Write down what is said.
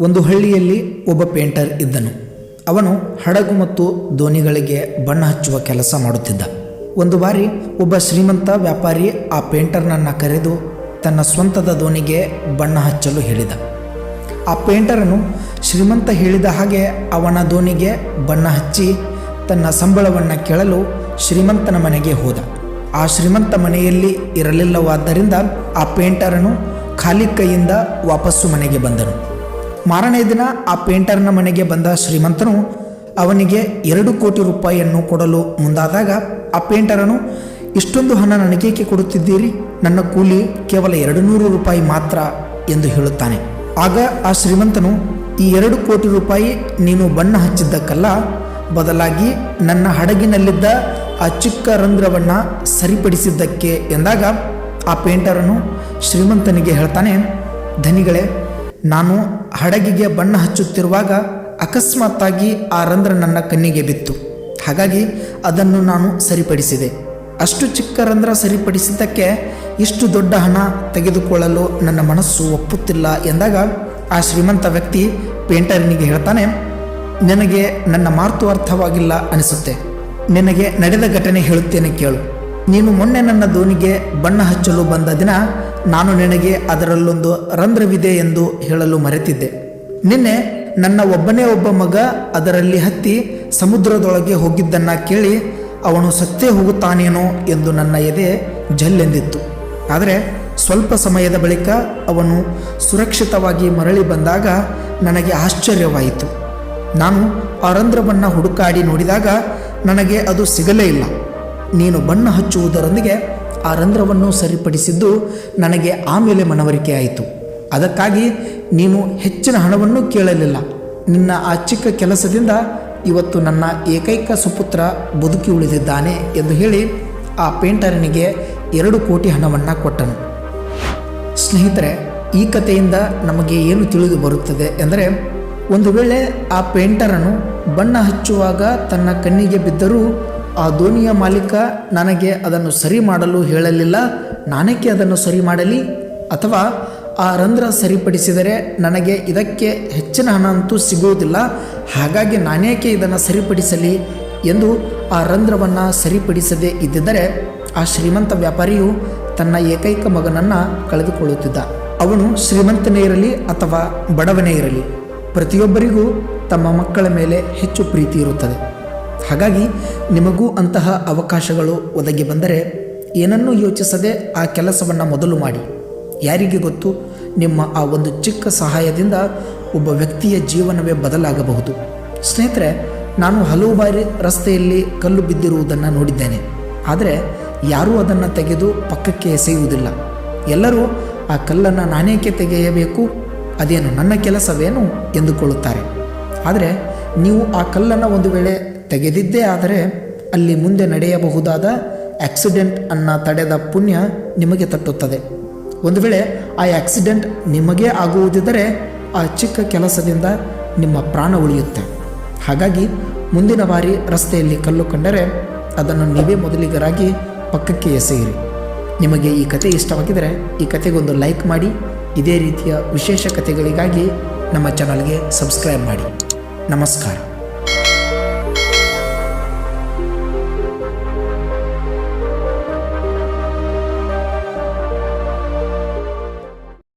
ಒಂದು ಹಳ್ಳಿಯಲ್ಲಿ ಒಬ್ಬ ಪೇಂಟರ್ ಇದ್ದನು. ಅವನು ಹಡಗು ಮತ್ತು ದೋಣಿಗಳಿಗೆ ಬಣ್ಣ ಹಚ್ಚುವ ಕೆಲಸ ಮಾಡುತ್ತಿದ್ದ. ಒಂದು ಬಾರಿ ಒಬ್ಬ ಶ್ರೀಮಂತ ವ್ಯಾಪಾರಿ ಆ ಪೇಂಟರ್ನನ್ನು ಕರೆದು ತನ್ನ ಸ್ವಂತದ ದೋಣಿಗೆ ಬಣ್ಣ ಹಚ್ಚಲು ಹೇಳಿದ. ಆ ಪೇಂಟರನು ಶ್ರೀಮಂತ ಹೇಳಿದ ಹಾಗೆ ಅವನ ದೋಣಿಗೆ ಬಣ್ಣ ಹಚ್ಚಿ ತನ್ನ ಸಂಬಳವನ್ನು ಕೇಳಲು ಶ್ರೀಮಂತನ ಮನೆಗೆ ಹೋದ. ಆ ಶ್ರೀಮಂತ ಮನೆಯಲ್ಲಿ ಇರಲಿಲ್ಲವಾದ್ದರಿಂದ ಆ ಪೇಂಟರನು ಖಾಲಿ ಕೈಯಿಂದ ವಾಪಸ್ಸು ಮನೆಗೆ ಬಂದನು. ಮಾರನೇ ದಿನ ಆ ಪೇಂಟರ್ನ ಮನೆಗೆ ಬಂದ ಶ್ರೀಮಂತನು ಅವನಿಗೆ ಎರಡು ಕೋಟಿ ರೂಪಾಯಿಯನ್ನು ಕೊಡಲು ಮುಂದಾದಾಗ ಆ ಪೇಂಟರನು, ಇಷ್ಟೊಂದು ಹಣ ನನಗೇಕೆ ಕೊಡುತ್ತಿದ್ದೀರಿ? ನನ್ನ ಕೂಲಿ ಕೇವಲ ಎರಡು ನೂರು ರೂಪಾಯಿ ಮಾತ್ರ, ಎಂದು ಹೇಳುತ್ತಾನೆ. ಆಗ ಆ ಶ್ರೀಮಂತನು, ಈ ಎರಡು ಕೋಟಿ ರೂಪಾಯಿ ನೀನು ಬಣ್ಣ ಹಚ್ಚಿದ್ದಕ್ಕಲ್ಲ, ಬದಲಾಗಿ ನನ್ನ ಹಡಗಿನಲ್ಲಿದ್ದ ಆ ಚಿಕ್ಕ ರಂಧ್ರವನ್ನು ಸರಿಪಡಿಸಿದ್ದಕ್ಕೆ, ಎಂದಾಗ ಆ ಪೇಂಟರನು ಶ್ರೀಮಂತನಿಗೆ ಹೇಳ್ತಾನೆ, ಧನಿಗಳೇ ನಾನು ಹಡಗಿಗೆ ಬಣ್ಣ ಹಚ್ಚುತ್ತಿರುವಾಗ ಅಕಸ್ಮಾತ್ತಾಗಿ ಆ ರಂಧ್ರ ನನ್ನ ಕಣ್ಣಿಗೆ ಬಿತ್ತು. ಹಾಗಾಗಿ ಅದನ್ನು ನಾನು ಸರಿಪಡಿಸಿದೆ. ಅಷ್ಟು ಚಿಕ್ಕ ರಂಧ್ರ ಸರಿಪಡಿಸಿದ್ದಕ್ಕೆ ಇಷ್ಟು ದೊಡ್ಡ ಹಣ ತೆಗೆದುಕೊಳ್ಳಲು ನನ್ನ ಮನಸ್ಸು ಒಪ್ಪುತ್ತಿಲ್ಲ ಎಂದಾಗ ಆ ಶ್ರೀಮಂತ ವ್ಯಕ್ತಿ ಪೇಂಟರ್ನಿಗೆ ಹೇಳ್ತಾನೆ, ನಿನಗೆ ನನ್ನ ಮಾತು ಅರ್ಥವಾಗಿಲ್ಲ ಅನಿಸುತ್ತೆ. ನಿನಗೆ ನಡೆದ ಘಟನೆ ಹೇಳುತ್ತೇನೆ ಕೇಳು. ನೀನು ಮೊನ್ನೆ ನನ್ನ ದೋಣಿಗೆ ಬಣ್ಣ ಹಚ್ಚಲು ಬಂದ ದಿನ ನಾನು ನಿನಗೆ ಅದರಲ್ಲೊಂದು ರಂಧ್ರವಿದೆ ಎಂದು ಹೇಳಲು ಮರೆತಿದ್ದೆ. ನಿನ್ನೆ ನನ್ನ ಒಬ್ಬನೇ ಒಬ್ಬ ಮಗ ಅದರಲ್ಲಿ ಹತ್ತಿ ಸಮುದ್ರದೊಳಗೆ ಹೋಗಿದ್ದನ್ನು ಕೇಳಿ ಅವನು ಸತ್ತೇ ಹೋಗುತ್ತಾನೇನೋ ಎಂದು ನನ್ನ ಎದೆ ಜಲ್ಲೆಂದಿತ್ತು ಆದರೆ ಸ್ವಲ್ಪ ಸಮಯದ ಬಳಿಕ ಅವನು ಸುರಕ್ಷಿತವಾಗಿ ಮರಳಿ ಬಂದಾಗ ನನಗೆ ಆಶ್ಚರ್ಯವಾಯಿತು. ನಾನು ಆ ರಂಧ್ರವನ್ನು ಹುಡುಕಾಡಿ ನೋಡಿದಾಗ ನನಗೆ ಅದು ಸಿಗಲೇ ಇಲ್ಲ. ನೀನು ಬಣ್ಣ ಹಚ್ಚುವುದರೊಂದಿಗೆ ಆ ರಂಧ್ರವನ್ನು ಸರಿಪಡಿಸಿದ್ದು ನನಗೆ ಆಮೇಲೆ ಮನವರಿಕೆ ಆಯಿತು. ಅದಕ್ಕಾಗಿ ನೀನು ಹೆಚ್ಚಿನ ಹಣವನ್ನು ಕೇಳಲಿಲ್ಲ. ನಿನ್ನ ಆ ಚಿಕ್ಕ ಕೆಲಸದಿಂದ ಇವತ್ತು ನನ್ನ ಏಕೈಕ ಸುಪುತ್ರ ಬದುಕಿ ಉಳಿದಿದ್ದಾನೆ ಎಂದು ಹೇಳಿ ಆ ಪೇಂಟರನಿಗೆ ಎರಡು ಕೋಟಿ ಹಣವನ್ನು ಕೊಟ್ಟನು. ಸ್ನೇಹಿತರೆ, ಈ ಕಥೆಯಿಂದ ನಮಗೆ ಏನು ತಿಳಿದು ಬರುತ್ತದೆ ಎಂದರೆ, ಒಂದು ವೇಳೆ ಆ ಪೇಂಟರನು ಬಣ್ಣ ಹಚ್ಚುವಾಗ ತನ್ನ ಕಣ್ಣಿಗೆ ಬಿದ್ದರೂ ಆ ದೋಣಿಯ ಮಾಲೀಕ ನನಗೆ ಅದನ್ನು ಸರಿ ಮಾಡಲು ಹೇಳಲಿಲ್ಲ. ನಾನೇಕೆ ಅದನ್ನು ಸರಿ ಮಾಡಲಿ? ಅಥವಾ ಆ ರಂಧ್ರ ಸರಿಪಡಿಸಿದರೆ ನನಗೆ ಇದಕ್ಕೆ ಹೆಚ್ಚಿನ ಹಣ ಅಂತೂ ಸಿಗುವುದಿಲ್ಲ. ಹಾಗಾಗಿ ನಾನೇಕೆ ಇದನ್ನು ಸರಿಪಡಿಸಲಿ? ಎಂದು ಆ ರಂಧ್ರವನ್ನು ಸರಿಪಡಿಸದೇ ಇದ್ದಿದ್ದರೆ ಆ ಶ್ರೀಮಂತ ವ್ಯಾಪಾರಿಯು ತನ್ನ ಏಕೈಕ ಮಗನನ್ನು ಕಳೆದುಕೊಳ್ಳುತ್ತಿದ್ದ. ಅವನು ಶ್ರೀಮಂತನೇ ಇರಲಿ ಅಥವಾ ಬಡವನೇ ಇರಲಿ, ಪ್ರತಿಯೊಬ್ಬರಿಗೂ ತಮ್ಮ ಮಕ್ಕಳ ಮೇಲೆ ಹೆಚ್ಚು ಪ್ರೀತಿ ಇರುತ್ತದೆ. ಹಾಗಾಗಿ ನಿಮಗೂ ಅಂತಹ ಅವಕಾಶಗಳು ಒದಗಿ ಬಂದರೆ ಏನನ್ನೂ ಯೋಚಿಸದೆ ಆ ಕೆಲಸವನ್ನು ಮೊದಲು ಮಾಡಿ. ಯಾರಿಗೆ ಗೊತ್ತು? ನಿಮ್ಮ ಆ ಒಂದು ಚಿಕ್ಕ ಸಹಾಯದಿಂದ ಒಬ್ಬ ವ್ಯಕ್ತಿಯ ಜೀವನವೇ ಬದಲಾಗಬಹುದು. ಸ್ನೇಹಿತರೆ, ನಾನು ಹಲವು ಬಾರಿ ರಸ್ತೆಯಲ್ಲಿ ಕಲ್ಲು ಬಿದ್ದಿರುವುದನ್ನು ನೋಡಿದ್ದೇನೆ. ಆದರೆ ಯಾರೂ ಅದನ್ನು ತೆಗೆದು ಪಕ್ಕಕ್ಕೆ ಎಸೆಯುವುದಿಲ್ಲ. ಎಲ್ಲರೂ ಆ ಕಲ್ಲನ್ನು ನಾನೇಕೆ ತೆಗೆಯಬೇಕು? ಅದೇನು ನನ್ನ ಕೆಲಸವೇನು? ಎಂದುಕೊಳ್ಳುತ್ತಾರೆ. ಆದರೆ ನೀವು ಆ ಕಲ್ಲನ್ನು ಒಂದು ವೇಳೆ ತೆಗೆದಿದ್ದೇ ಆದರೆ ಅಲ್ಲಿ ಮುಂದೆ ನಡೆಯಬಹುದಾದ ಆಕ್ಸಿಡೆಂಟ್ ಅನ್ನು ತಡೆದ ಪುಣ್ಯ ನಿಮಗೆ ತಟ್ಟುತ್ತದೆ. ಒಂದು ವೇಳೆ ಆ ಆಕ್ಸಿಡೆಂಟ್ ನಿಮಗೇ ಆಗುವುದಿದ್ದರೆ ಆ ಚಿಕ್ಕ ಕೆಲಸದಿಂದ ನಿಮ್ಮ ಪ್ರಾಣ ಉಳಿಯುತ್ತೆ. ಹಾಗಾಗಿ ಮುಂದಿನ ಬಾರಿ ರಸ್ತೆಯಲ್ಲಿ ಕಲ್ಲು ಕಂಡರೆ ಅದನ್ನು ನೀವೇ ಮೊದಲಿಗರಾಗಿ ಪಕ್ಕಕ್ಕೆ ಎಸೆಯಿರಿ. ನಿಮಗೆ ಈ ಕತೆ ಇಷ್ಟವಾಗಿದ್ದರೆ ಈ ಕತೆಗೊಂದು ಲೈಕ್ ಮಾಡಿ, ಇದೇ ರೀತಿಯ ವಿಶೇಷ ಕಥೆಗಳಿಗಾಗಿ ನಮ್ಮ ಚಾನಲ್ಗೆ ಸಬ್ಸ್ಕ್ರೈಬ್ ಮಾಡಿ. ನಮಸ್ಕಾರ.